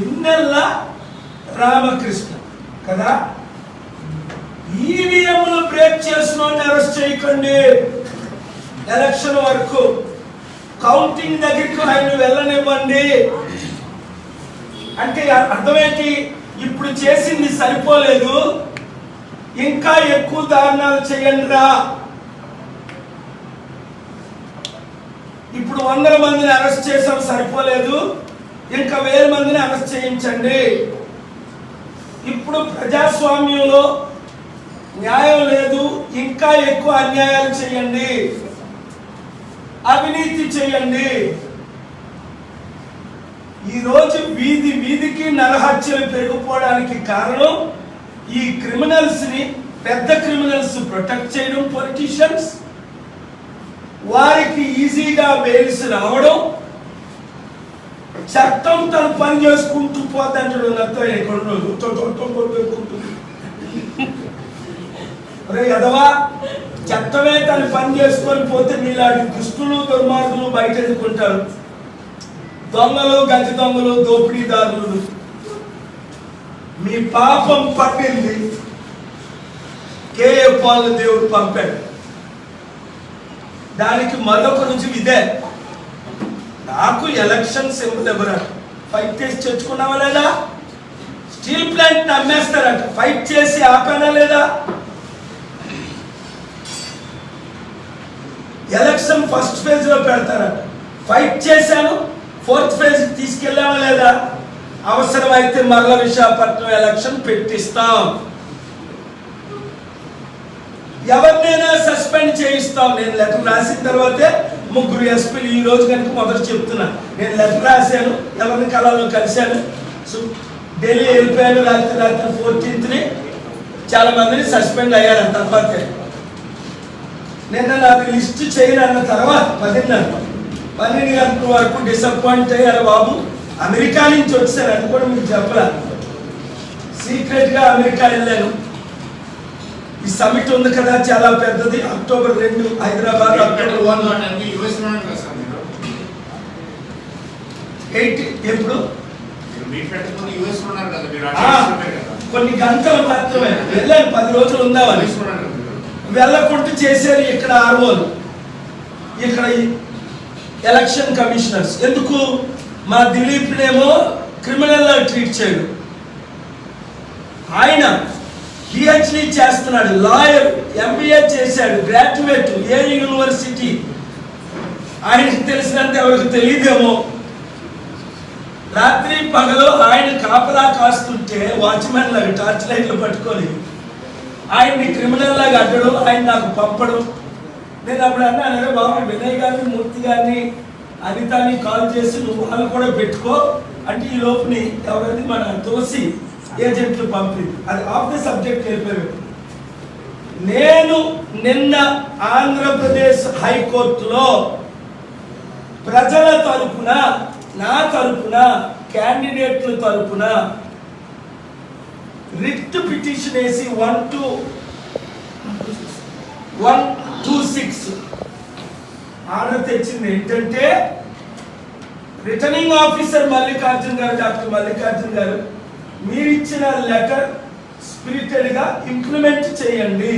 పిన్నెల్ల రామకృష్ణ. కదా? ఈవీఎంలు బ్రేక్ చేసిన అరెస్ట్ చేయకండి. ఎలక్షన్ వరకు. కౌంటింగ్ దగ్గరికి ఆయన వెళ్ళనివ్వండి. అంటే అర్థమేంటి? ఇప్పుడు చేసింది సరిపోలేదు. ఇంకా ఎక్కువ దారుణాలు చేయండి రా ఇప్పుడు వందల మందిని అరెస్ట్ చేసాం సరిపోలేదు. ఇంకా వేల మందిని అరెస్ట్ చేయించండి. ఇప్పుడు ప్రజాస్వామ్యంలో న్యాయం లేదు ఇంకా ఎక్కువ అన్యాయాలు చేయండి. అవినీతి చేయండి. ఈరోజు వీధి వీధికి నరహత్యలు పెరిగిపోవడానికి కారణం ఈ క్రిమినల్స్ని పెద్ద క్రిమినల్స్ ప్రొటెక్ట్ చేయడం పొలిటీషియన్స్. వారికి ఈజీగా బెయిల్స్ రావడం చట్టం తను పని చేసుకుంటూ పోతాంటాడు నాతో ఎక్కడుంటుంది అరే కదవా చట్టమే తను పని చేసుకొని పోతే మీలాంటి దుష్టులు దుర్మార్గులు బయట ఎదుర్కొంటారు దొంగలు గజ దొంగలు దోపిడీదారులు మీ పాపం పట్టింది కేఏ పాలు దేవుడు పంపాడు దానికి మరొక రుచి ఇదే నాకు ఎలక్షన్ సింబల్ ఎవరు ఫైట్ చేసి తెచ్చుకున్నావా లేదా? స్టీల్ ప్లాంట్ అమ్మేస్తారట ఫైట్ చేసి ఆపానా లేదా? ఎలక్షన్ ఫస్ట్ ఫేజ్లో పెడతారట. ఫైట్ చేశాను ఫోర్త్ ఫేజ్ తీసుకెళ్ళామా లేదా? అవసరమైతే మరల విశాఖపట్నం ఎలక్షన్ పెట్టిస్తాం. ఎవరినైనా సస్పెండ్ చేయిస్తాం. నేను లెటర్ రాసిన తర్వాతే ముగ్గురు ఎస్పీలు ఈ రోజు కనుక మొదట చెప్తున్నా. నేను లెటర్ రాశాను ఎవరిని కళలో కలిశాను. సో ఢిల్లీ వెళ్ళిపోయాను రాత్రి రాత్రి ఫోర్టీన్త్ని చాలా మందిని సస్పెండ్ అయ్యారు తర్వాత నిన్న నాకు లిస్ట్ చేయను అన్న తర్వాత పదిన్నర పన్నెండు గంటల వరకు డిసప్పాయింట్ అయ్యారు బాబు. అమెరికా నుంచి వచ్చారు అది కూడా మీకు చెప్పరా సీక్రెట్గా అమెరికా వెళ్ళాను. ఈ సమిట్ ఉంది కదా చాలా పెద్దది. అక్టోబర్ రెండు హైదరాబాద్ అక్టోబర్ వన్ ఎయిట్ ఎప్పుడు? కొన్ని గంటలు మాత్రమే. వెళ్ళాను పది రోజులు ఉందామని వెళ్ళకుండా చేశారు ఇక్కడ ఆర్ఓలు. ఇక్కడ ఎలక్షన్ కమిషనర్స్ ఎందుకు? మా దిలీప్నేమో క్రిమినల్ ట్రీట్ చేయడు. ఆయన పిహెచ్డి చేస్తున్నాడు లాయర్ ఎంబీఏ చేశాడు గ్రాడ్యుయేట్ ఏ యూనివర్సిటీ ఆయనకి తెలిసినంత ఎవరికి తెలియదేమో? రాత్రి పగలు ఆయన కాపలా కాస్తుంటే వాచ్మెన్ లాగా టార్చ్ లైట్లు పట్టుకొని ఆయన్ని క్రిమినల్ లాగా అడ్డడు ఆయన నాకు పంపడు. నేను అప్పుడు అన్నాను "అరే బాబు వినయ్ గారిని మూర్తి గారిని అనితాని కాల్ చేసి నువ్వు వాళ్ళు కూడా పెట్టుకో. అంటే ఈ లోపుని ఎవరైతే మన తోసి ఏజెంట్లు పంపింది అది ఆఫ్ ది సబ్జెక్ట్ వెళ్ళిపోయి నేను నిన్న ఆంధ్రప్రదేశ్ హైకోర్టులో ప్రజల తరపున నా తరపున క్యాండిడేట్ల తరపున రిట్ పిటిషన్ వేసి one two one two six. Order తెచ్చింది ఏంటంటే రిటర్నింగ్ ఆఫీసర్ మల్లికార్జున్ గారు డాక్టర్ మల్లికార్జున్ గారు. మీరిచ్చిన లెటర్ స్పిరిటెడ్గా ఇంప్లిమెంట్ చేయండి.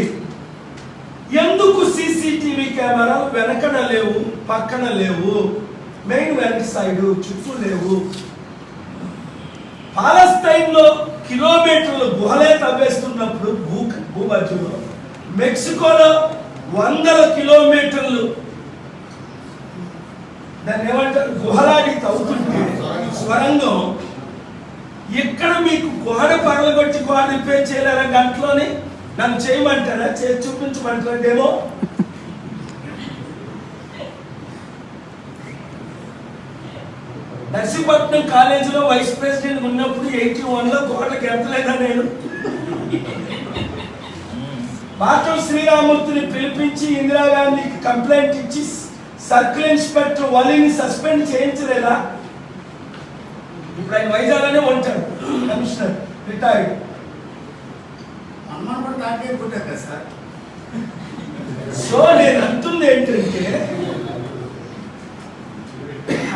ఎందుకు సీసీటీవీ కెమెరా వెనకన లేవు పక్కన లేవు? మెయిన్ వెనక సైడ్ చుట్టూ లేవు. పాలస్తైన్లో కిలోమీటర్లు గుహలే తవ్వేస్తున్నప్పుడు భూ భూమధ్యంలో మెక్సికోలో వందల కిలోమీటర్లు దాన్ని ఏమంటారు? గుహలాడి తవ్వుతుంటే స్వరంగం గోడ పగలగొట్టి గోడ రిపేర్ చేయలేరా గంటలోని? నన్ను చేయమంటారా? చేసి చూపించమంటారేమో నర్సీపట్నం కాలేజీలో వైస్ ప్రెసిడెంట్ ఉన్నప్పుడు ఎయిటీ వన్లో గోడకి నేను? పాఠం శ్రీరామూర్తిని పిలిపించి ఇందిరాగాంధీకి కంప్లైంట్ ఇచ్చి సర్కిల్ ఇన్స్పెక్టర్ వలిని సస్పెండ్ చేయించలేదా? ఇప్పుడు ఆయన వైజాగ్లోనే ఉంటాడు కమిషనర్ రిటైర్డ్. అనుమానం కూడా దాంట్లో పుట్టారు కదా సార్? సో నేను అంటుంది ఏంటంటే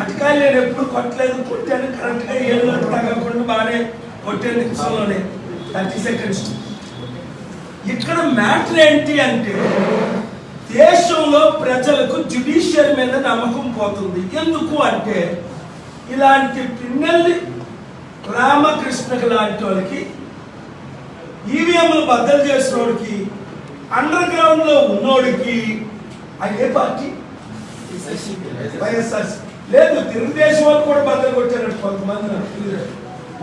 అరటికాయలు నేను ఎప్పుడు కొట్టలేదు కొట్టాను కరెక్ట్గా ఏళ్ళు తగ్గకుండా బాగానే కొట్టాను నిమిషంలోనే. Thirty seconds. ఇక్కడ మ్యాటర్ ఏంటి అంటే దేశంలో ప్రజలకు జ్యుడిషియల్ మీద నమ్మకం పోతుంది. ఎందుకు అంటే ఇలాంటి పిన్నెల్లి రామకృష్ణకి లాంటి వాళ్ళకి ఈవీఎంలు బద్దలు చేసినోడికి అండర్ గ్రౌండ్లో ఉన్నోడికి అది ఏ పార్టీ. వైఎస్ఆర్ లేదు తెలుగుదేశం వాళ్ళు కూడా బద్దలు కొట్టారు కొంతమంది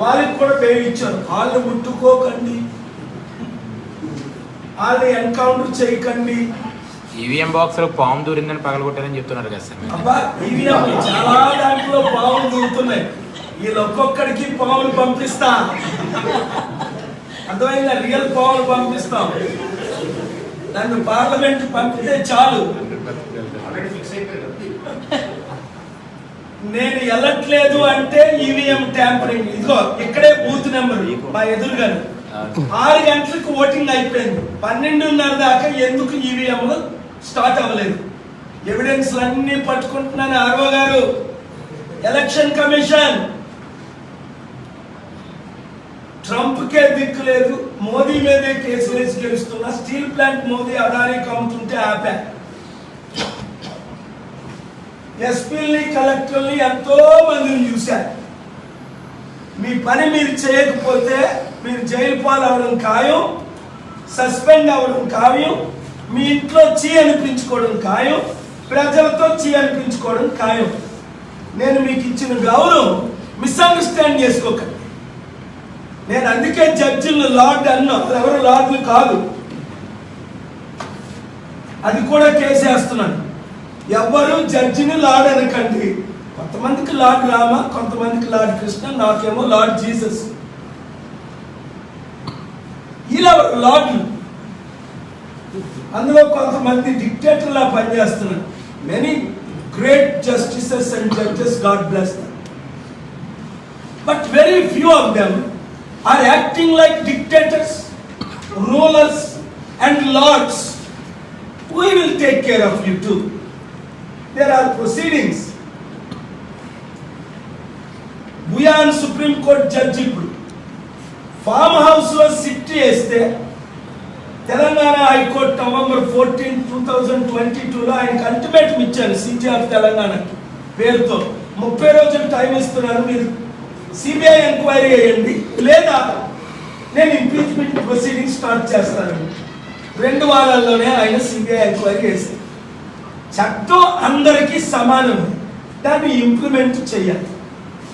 వాళ్ళకి కూడా పేరు ఇచ్చారు. వాళ్ళు ముట్టుకోకండి. వాళ్ళు ఎన్కౌంటర్ చేయకండి. ఈవీఎం బాక్స్లో పాము దూరిందని పగలగొట్టారని చెప్తున్నారు కదా సార్. ఈవీఎం చాలా దాంట్లో పాములు దూరుతున్నాయి. వీళ్ళు ఒక్కొక్కడికి పాములు పంపిస్తా. అర్థమైందా? రియల్ పాములు పంపిస్తాం. నన్ను పార్లమెంట్ పంపితే చాలు. నేను వెళ్ళట్లేదు అంటే ఈవీఎం ట్యాంపరింగ్ ఇదిగో ఇక్కడే బూత్ నెంబర్ మా ఎదురుగాను. ఆరు గంటలకు ఓటింగ్ అయిపోయింది. పన్నెండున్నర దాకా ఎందుకు ఈవీఎంలు స్టార్ట్ అవ్వలేదు. ఎవిడెన్స్ అన్నీ పట్టుకుంటున్నాను ఆర్వో గారు. ఎలక్షన్ కమిషన్ ట్రంప్ కే దిక్కు లేదు. మోదీ మీదే కేసు వేసి గెలుస్తున్నా. స్టీల్ ప్లాంట్ మోదీ అదానీ కమ్ముతుంటే ఆపా. ఎస్పీల్ని కలెక్టర్ని ఎంతో మందిని చూశారు. మీ పని మీరు చేయకపోతే మీరు జైలు పాలవడం ఖాయం సస్పెండ్ అవ్వడం ఖాయం. మీ ఇంట్లో చీ అనిపించుకోవడం ఖాయం ప్రజలతో చీ అనిపించుకోవడం ఖాయం. నేను మీకు ఇచ్చిన గౌరవం మిస్అండర్స్టాండ్ చేసుకోకండి. నేను అందుకే జడ్జిలు లార్డ్ అన్నా ఎవరు లార్డ్లు కాదు. అది కూడా కేసేస్తున్నాను ఎవ్వరు జడ్జిని లార్డ్ అనకండి. కొంతమందికి లార్డ్ రామ కొంతమందికి లార్డ్ కృష్ణ నాకేమో లార్డ్ జీసస్. ఇలా లార్డ్లు. అందులో కొంతమంది డిక్టేటర్లా పనిచేస్తున్నారు. Many great justices and judges God bless but very few of them are acting like dictators rulers and lords we will take care of you too there are proceedings Bhuyan supreme court judge ఇప్పుడు farm హౌస్లో SIT చేస్తే Telangana high court November fourteen two thousand twenty టూలో ఆయనకు ultimatum ఇచ్చాను CGR తెలంగాణకి పేరుతో. ముప్పై రోజులు టైం ఇస్తున్నాను మీరు. సిబిఐ ఎంక్వైరీ చేయండి. లేదా నేను ఇంపీచ్మెంట్ ప్రొసీడింగ్ స్టార్ట్ చేస్తాను. రెండు వారాల్లోనే ఆయన సిబిఐ ఎంక్వైరీ చేశారు చట్టం అందరికీ సమానం దాన్ని ఇంప్లిమెంట్ చేయాలి.